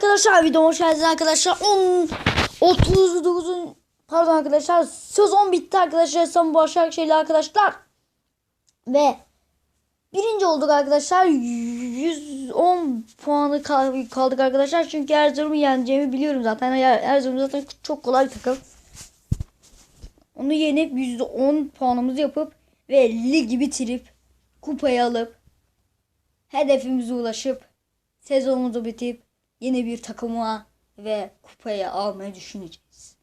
arkadaşlar videoma hoş geldiniz arkadaşlar. 10 39'un pardon arkadaşlar sezon bitti arkadaşlar. Son Başakşehir'le arkadaşlar. Ve birinci olduk arkadaşlar. 110 puanı kal- kaldık arkadaşlar. Çünkü Erzurum'u yeneceğimi biliyorum zaten. Er- Erzurum zaten çok kolay takım. Onu yenip %10 puanımızı yapıp ve ligi bitirip kupayı alıp hedefimize ulaşıp sezonumuzu bitip yeni bir takıma ve kupayı almayı düşüneceğiz.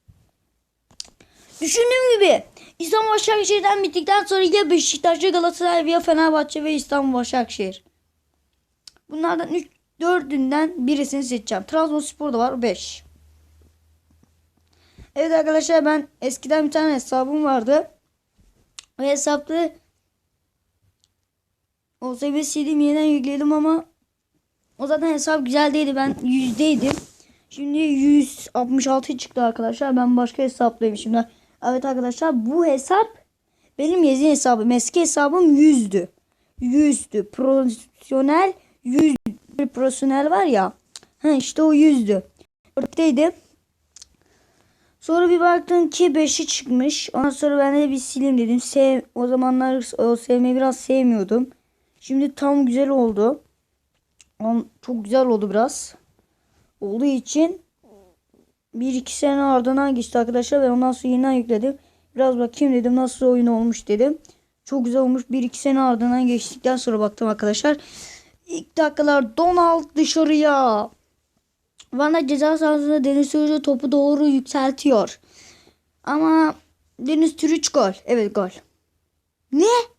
Düşündüğüm gibi İstanbul Başakşehir'den bittikten sonra ya Beşiktaş ya Galatasaray ya Fenerbahçe ve İstanbul Başakşehir. Bunlardan 3 dördünden birisini seçeceğim. Trabzonspor da var 5. Evet arkadaşlar ben eskiden bir tane hesabım vardı. O hesapta OSB sildim yeniden yükledim ama o zaten hesap güzel değildi. Ben yüzdeydim. Şimdi 166 çıktı arkadaşlar. Ben başka hesaplayayım şimdi. Evet arkadaşlar bu hesap benim yeni hesabım. Eski hesabım 100'dü. 100'dü. Profesyonel 100 profesyonel var ya. Ha işte o 100'dü. Oradaydı. Sonra bir baktım ki 5'i çıkmış. Ondan sonra ben de bir sileyim dedim. Sev, o zamanlar o sevmeyi biraz sevmiyordum. Şimdi tam güzel oldu. Am- Çok güzel oldu biraz. Olduğu için bir iki sene ardından geçti arkadaşlar. Ben ondan sonra yeniden yükledim. Biraz bakayım dedim nasıl oyun olmuş dedim. Çok güzel olmuş. Bir iki sene ardından geçtikten sonra baktım arkadaşlar. İlk dakikalar Donald dışarıya. Bana ceza sahasında Deniz Sürücü topu doğru yükseltiyor. Ama Deniz Türüç gol. Evet gol. Ne?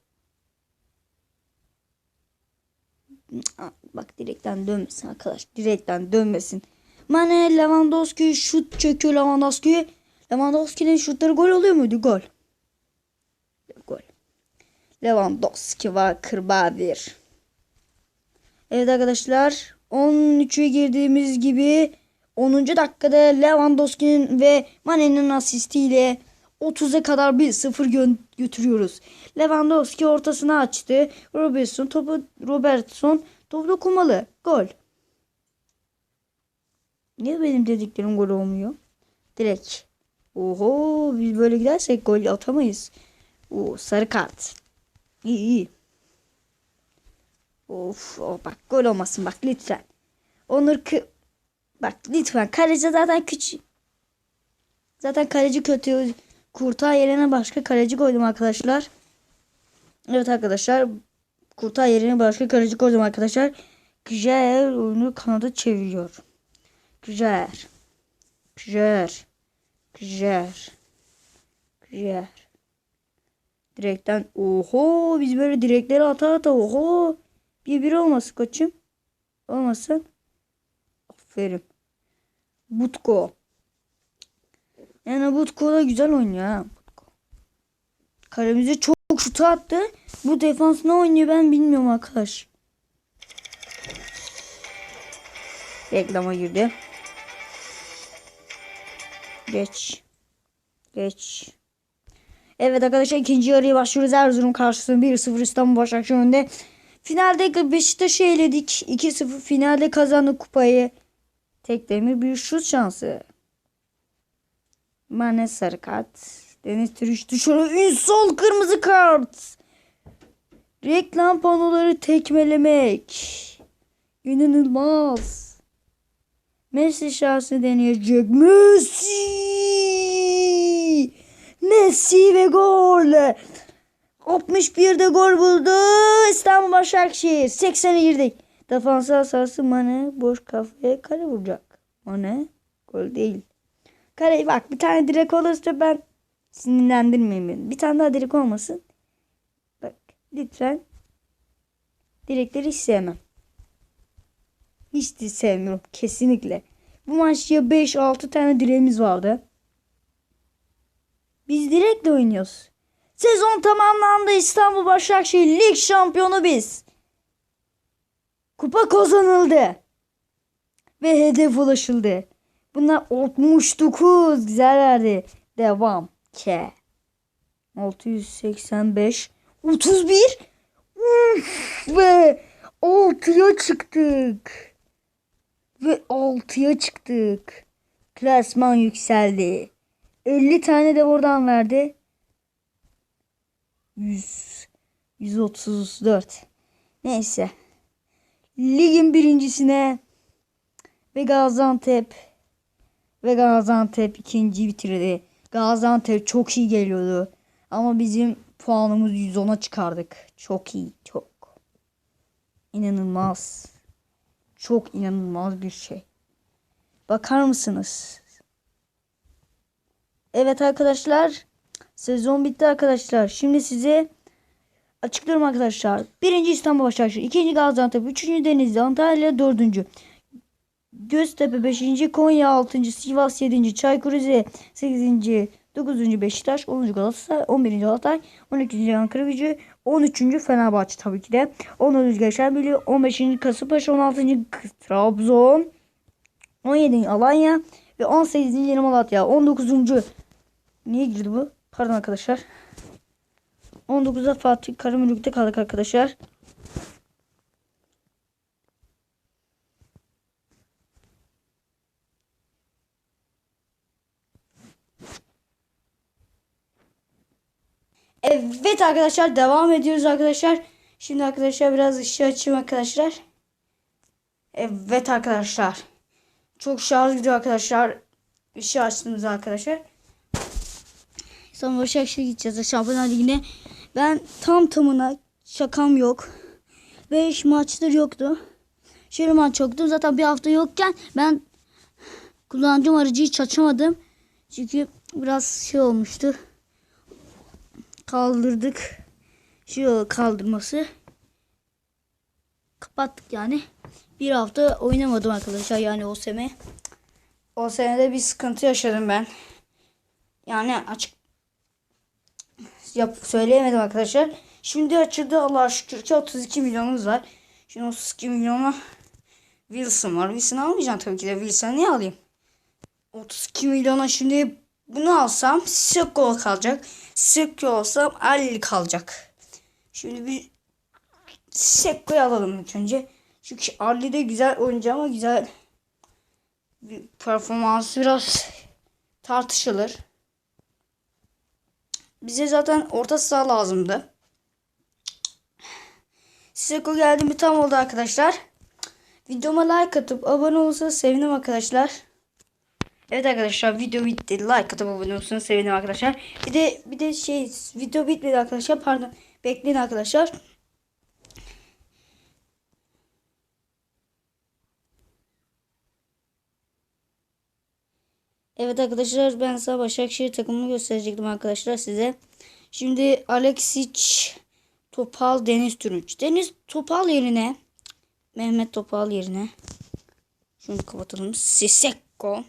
Bak direkten dönmesin arkadaş. Direkten dönmesin. Mane Lewandowski şut çekiyor Lewandowski. Lewandowski'nin şutları gol oluyor muydu? Gol. Gol. Lewandowski var kırbadir. Evet arkadaşlar 13'e girdiğimiz gibi 10. dakikada Lewandowski'nin ve Mane'nin asistiyle 30'a kadar 1-0 gö- götürüyoruz. Lewandowski ortasına açtı. Robertson topu Robertson topu dokunmalı. Gol. Niye benim dediklerim gol olmuyor? Direkt. Oho biz böyle gidersek gol atamayız. Oo, sarı kart. İyi iyi. Of oh, bak gol olmasın bak lütfen. Onur kı bak lütfen kaleci zaten küçük. Zaten kaleci kötü. Kurtağı yerine başka kaleci koydum arkadaşlar. Evet arkadaşlar. Kurtağı yerine başka kaleci koydum arkadaşlar. Güzel oyunu kanada çeviriyor. Güzel. Güzel. Güzel. Güzel. Direkten oho biz böyle direkleri ata ata oho. Bir bir olmasın koçum. Olmasın. Aferin. Butko. Yani Butko da güzel oynuyor ha. Kalemize çok şutu attı. Bu defans ne oynuyor ben bilmiyorum arkadaş. Reklama girdi. Geç. Geç. Evet arkadaşlar ikinci yarıya başlıyoruz. Erzurum karşısında 1-0 İstanbul Başakşehir önünde. Finalde Beşiktaş'ı eledik. 2-0 finalde kazandık kupayı. Tek demir bir şut şansı. Mane sarı kart. Deniz Türüç dışarı Ünsal kırmızı kart. Reklam panoları tekmelemek. İnanılmaz. Messi şansı deneyecek. Messi! Messi ve gol. 61'de gol buldu. İstanbul Başakşehir. 80'e girdik. Defans asası Mane boş kafaya kale vuracak. Mane gol değil. Kale bak bir tane direk olursa ben sinirlendirmeyeyim. Bir tane daha direk olmasın. Bak lütfen. Direkleri hiç sevmem. Hiç de sevmiyorum. Kesinlikle. Bu maç ya 5-6 tane direğimiz vardı. Biz direkle oynuyoruz. Sezon tamamlandı. İstanbul Başakşehir lig şampiyonu biz. Kupa kazanıldı. Ve hedef ulaşıldı. Bunlar 69 güzel verdi. Devam. K. 685 31 Uf ve 6'ya çıktık. Ve 6'ya çıktık. Klasman yükseldi. 50 tane de buradan verdi. 100 134. Neyse. Ligin birincisine ve Gaziantep ve Gaziantep ikinciyi bitirdi. Gaziantep çok iyi geliyordu. Ama bizim puanımız 110'a çıkardık. Çok iyi. Çok. İnanılmaz. Çok inanılmaz bir şey. Bakar mısınız? Evet arkadaşlar. Sezon bitti arkadaşlar. Şimdi size açıklıyorum arkadaşlar. Birinci İstanbul Başakşehir. ikinci Gaziantep. Üçüncü Denizli. Antalya. Dördüncü. Göztepe 5. Konya 6. Sivas 7. Çaykur Rize 8. 9. Beşiktaş 10. Galatasaray 11. Galatasaray 12. Ankara Gücü 13. Fenerbahçe tabii ki de 14. Gençlerbirliği 15. Kasımpaşa 16. Trabzon 17. Alanya ve 18. Yeni Malatya 19. Niye girdi bu? Pardon arkadaşlar. 19'da Fatih Karagümrük'te kaldık arkadaşlar. Evet arkadaşlar devam ediyoruz arkadaşlar. Şimdi arkadaşlar biraz ışığı açayım arkadaşlar. Evet arkadaşlar. Çok şarj gidiyor arkadaşlar. Işığı açtığımız arkadaşlar. Sonra Başakşehir gideceğiz Şampiyonlar Ligi'ne. Ben tam tamına şakam yok. 5 maçtır yoktu. Şöyle maç yoktu. Zaten bir hafta yokken ben kullanıcım aracı hiç açamadım. Çünkü biraz şey olmuştu kaldırdık. Şu kaldırması. Kapattık yani. Bir hafta oynamadım arkadaşlar yani o sene. O senede bir sıkıntı yaşadım ben. Yani açık yap söyleyemedim arkadaşlar. Şimdi açıldı Allah'a şükür ki 32 milyonumuz var. Şimdi 32 milyona Wilson var. Wilson almayacağım tabii ki de. Wilson niye alayım? 32 milyona şimdi bunu alsam Sissoko kalacak. Sissoko alsam Ali kalacak. Şimdi bir Sisseko'yu alalım ilk önce. Çünkü Ali de güzel oyuncu ama güzel bir performansı biraz tartışılır. Bize zaten orta saha lazımdı. Sissoko geldi mi tam oldu arkadaşlar. Videoma like atıp abone olursanız sevinirim arkadaşlar. Evet arkadaşlar video bitti. Like atıp abone olursanız sevinirim arkadaşlar. Bir de bir de şey video bitmedi arkadaşlar. Pardon. Bekleyin arkadaşlar. Evet arkadaşlar ben size Başakşehir takımını gösterecektim arkadaşlar size. Şimdi Alexic Topal Deniz Türünç. Deniz Topal yerine Mehmet Topal yerine şunu kapatalım. Siseko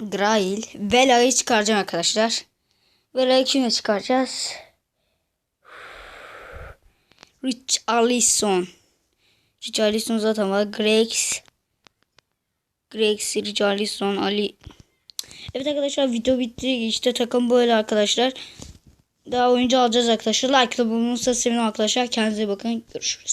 Grail. Vela'yı çıkaracağım arkadaşlar. Vela'yı kimle çıkaracağız? Rich Allison. Rich Allison zaten var. Gregs. Gregs, Rich Allison, Ali. Evet arkadaşlar video bitti. İşte takım böyle arkadaşlar. Daha oyuncu alacağız arkadaşlar. Like ile bulunursa sevinirim arkadaşlar. Kendinize bakın. Görüşürüz.